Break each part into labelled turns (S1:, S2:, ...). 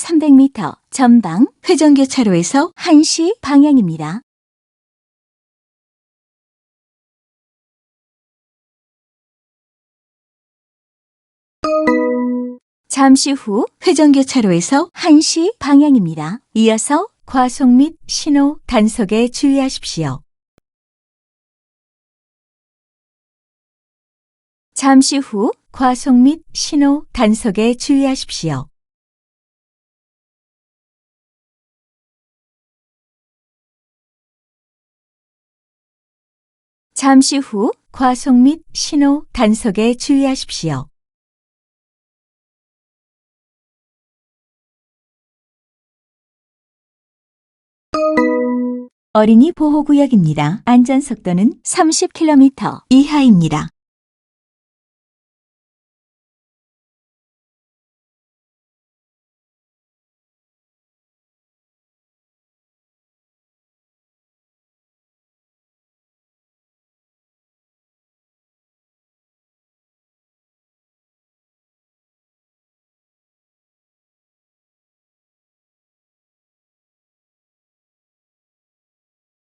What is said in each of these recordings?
S1: 300m 전방 회전교차로에서 1시 방향입니다. 잠시 후 회전교차로에서 1시 방향입니다. 이어서 과속 및 신호 단속에 주의하십시오. 잠시 후 과속 및 신호 단속에 주의하십시오. 잠시 후 과속 및 신호 단속에 주의하십시오. 어린이 보호구역입니다. 안전속도는 30km 이하입니다.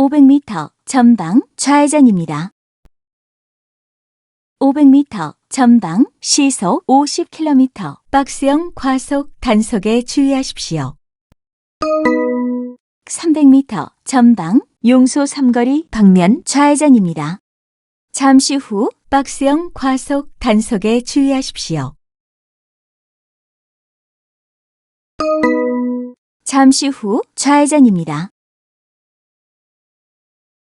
S1: 500m 전방 좌회전입니다. 500m 전방 시속 50km 박스형 과속 단속에 주의하십시오. 300m 전방 용소 삼거리 방면 좌회전입니다. 잠시 후 박스형 과속 단속에 주의하십시오. 잠시 후 좌회전입니다.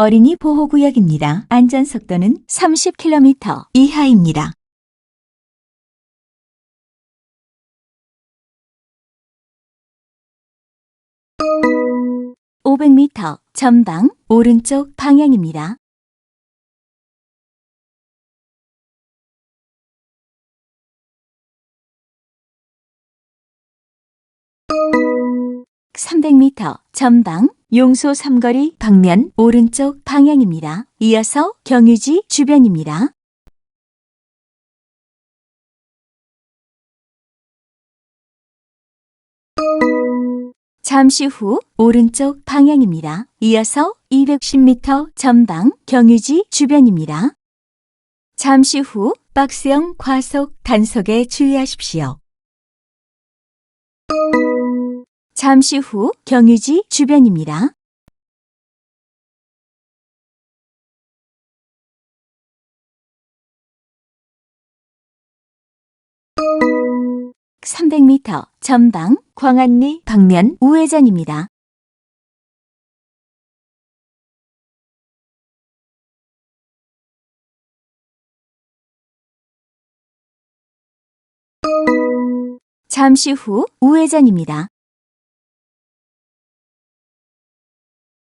S1: 어린이 보호구역입니다. 안전속도는 30km 이하입니다. (500m) 전방 오른쪽 방향입니다. (300m) 전방 용소 삼거리 방면 오른쪽 방향입니다. 이어서 경유지 주변입니다. 잠시 후 오른쪽 방향입니다. 이어서 210m 전방 경유지 주변입니다. 잠시 후 박스형 과속 단속에 주의하십시오. 잠시 후 경유지 주변입니다. (300m) 전방 광안리 방면 우회전입니다. 잠시 후 우회전입니다.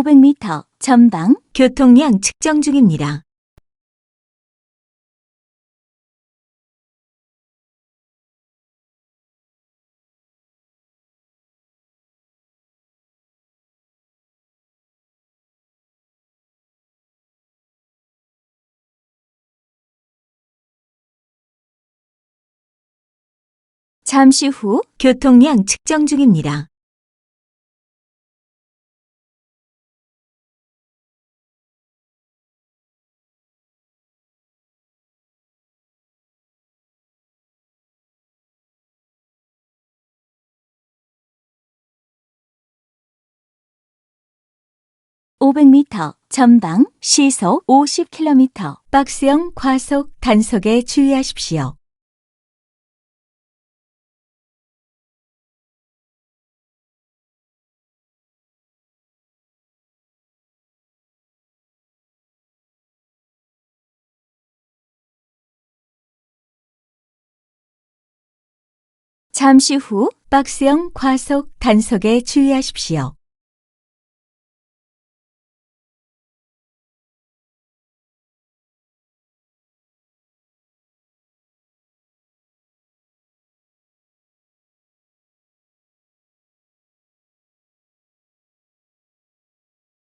S1: 500m 전방 교통량 측정 중입니다. 잠시 후 교통량 측정 중입니다. (500m) 전방 시속 (50km) 박스형 과속 단속에 주의하십시오. 잠시 후 박스형 과속 단속에 주의하십시오.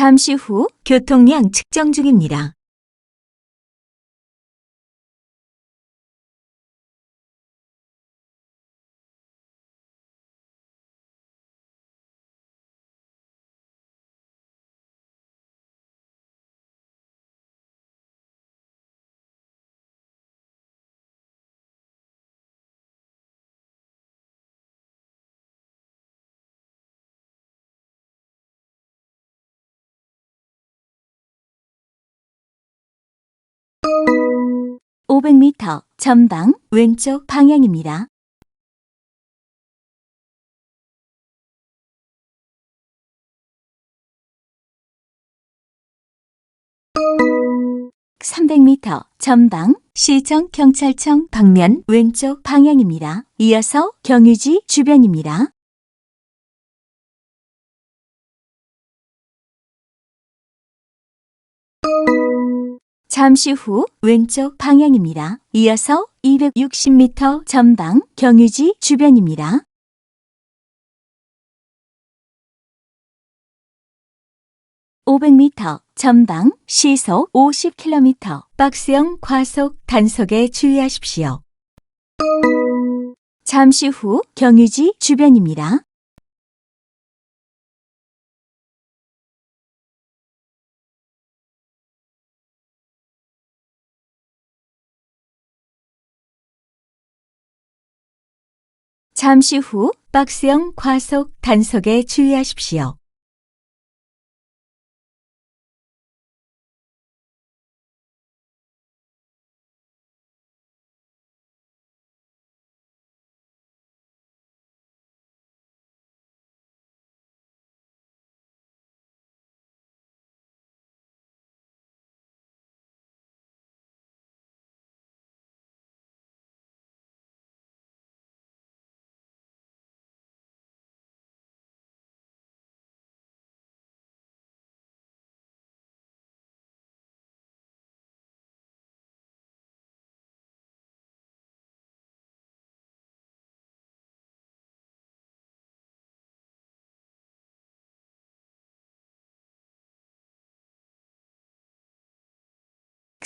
S1: 잠시 후 교통량 측정 중입니다. (500m) 전방 왼쪽 방향입니다. (300m) 전방 시정 경찰청 방면 왼쪽 방향입니다. 이어서 경유지 주변입니다. 잠시 후 왼쪽 방향입니다. 이어서 260m 전방 경유지 주변입니다. (500m) 전방 시속 (50km) 박스형 과속 단속에 주의하십시오. 잠시 후 경유지 주변입니다. 잠시 후 박스형 과속 단속에 주의하십시오.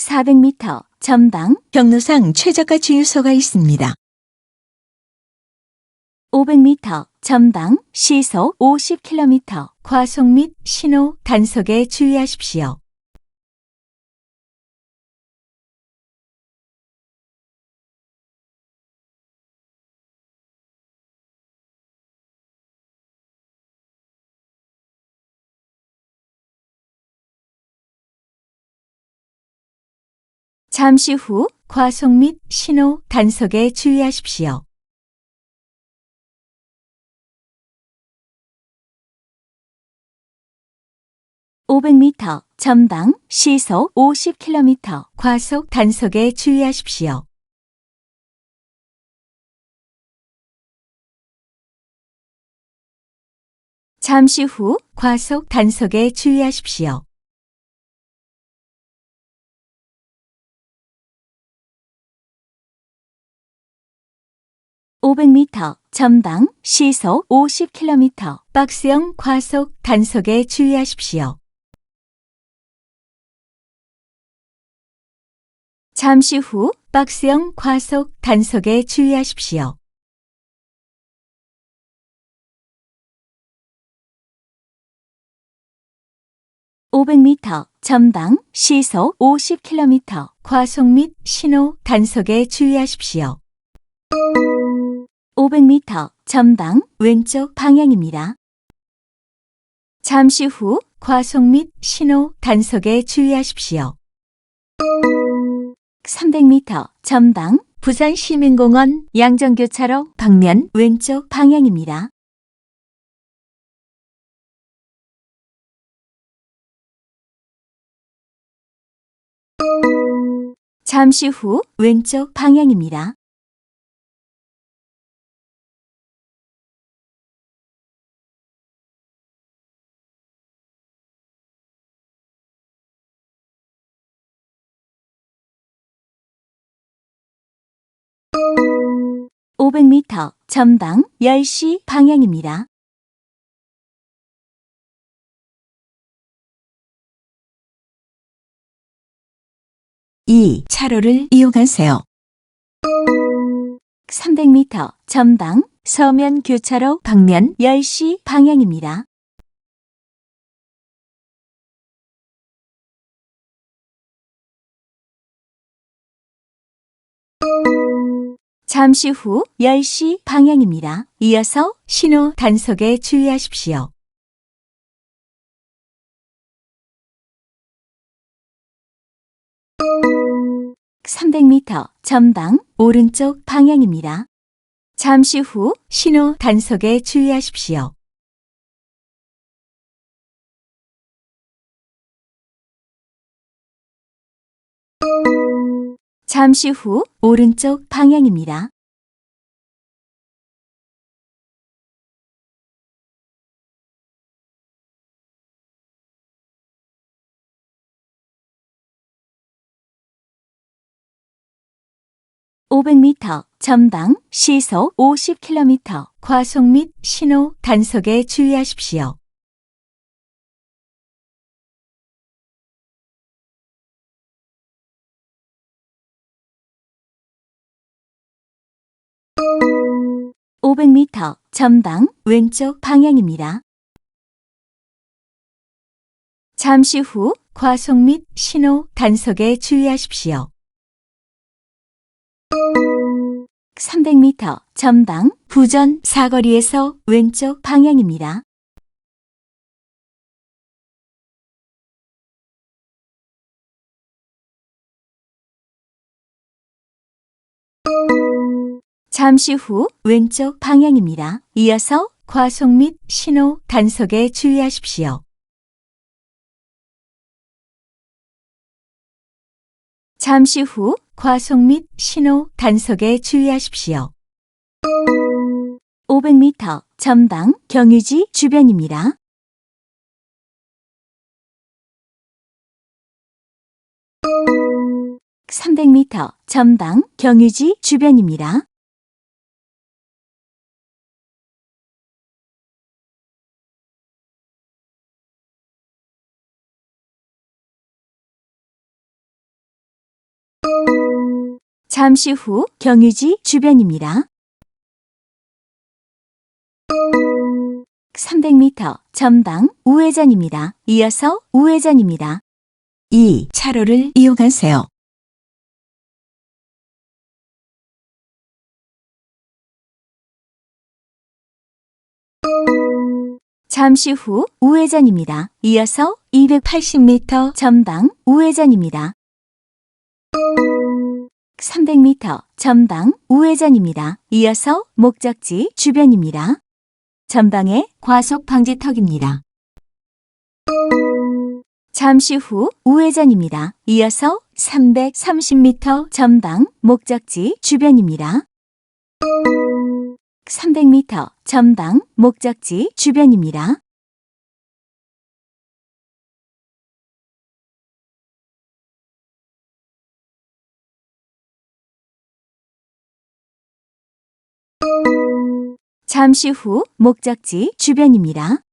S1: (400m) 전방 경로상 최저가 주유소가 있습니다. (500m) 전방 시속 (50km) 과속 및 신호 단속에 주의하십시오. 잠시 후 과속 및 신호 단속에 주의하십시오. 500m 전방 시속 50km
S2: 과속 단속에 주의하십시오.
S1: 잠시 후
S2: 과속 단속에 주의하십시오.
S1: 오백 m 전방 시속 50km
S2: 박스형 과속 단속에 주의하십시오.
S1: 잠시 후
S2: 박스형 과속 단속에 주의하십시오.
S1: 오백 m 전방 시속 50km
S2: 과속 및 신호 단속에 주의하십시오.
S1: 500m 전방 왼쪽 방향입니다. 잠시 후
S2: 과속 및 신호 단속에 주의하십시오.
S1: 300m 전방
S2: 부산 시민공원
S1: 양정교차로
S2: 방면 왼쪽
S1: 방향입니다. 잠시 후
S2: 왼쪽
S1: 방향입니다. (500m) 전방 (10시) 방향입니다.
S2: 2. 차로를 이용하세요.
S1: 300m 전방 서면 교차로
S2: 방면
S1: 10시 방향입니다. 잠시 후 10시 방향입니다. 이어서
S2: 신호 단속에 주의하십시오.
S1: 300m 전방
S2: 오른쪽
S1: 방향입니다. 잠시 후
S2: 신호 단속에 주의하십시오.
S1: 잠시 후
S2: 오른쪽
S1: 방향입니다. (500m) 전방 시속 (50km)
S2: 과속 및 신호 단속에 주의하십시오.
S1: (500m) 전방
S2: 왼쪽
S1: 방향입니다. 잠시 후
S2: 과속 및 신호 단속에 주의하십시오.
S1: 300m 전방
S2: 부전 사거리에서 왼쪽
S1: 방향입니다. 잠시 후
S2: 왼쪽
S1: 방향입니다. 이어서
S2: 과속 및 신호 단속에 주의하십시오.
S1: 잠시 후
S2: 과속 및 신호 단속에 주의하십시오.
S1: 500m 전방 경유지 주변입니다. (300m) 전방 경유지 주변입니다. 잠시 후 경유지 주변입니다. 300m 전방 우회전입니다. 이어서 우회전입니다.
S2: 2. 차로를 이용하세요.
S1: 잠시 후 우회전입니다. 이어서
S2: 280m
S1: 전방 우회전입니다. 300m 전방 우회전입니다. 이어서 목적지 주변입니다. 전방에
S2: 과속 방지턱입니다.
S1: 잠시 후 우회전입니다. 이어서 330m 전방 목적지 주변입니다. 300m 전방 목적지 주변입니다. 잠시 후 목적지 주변입니다.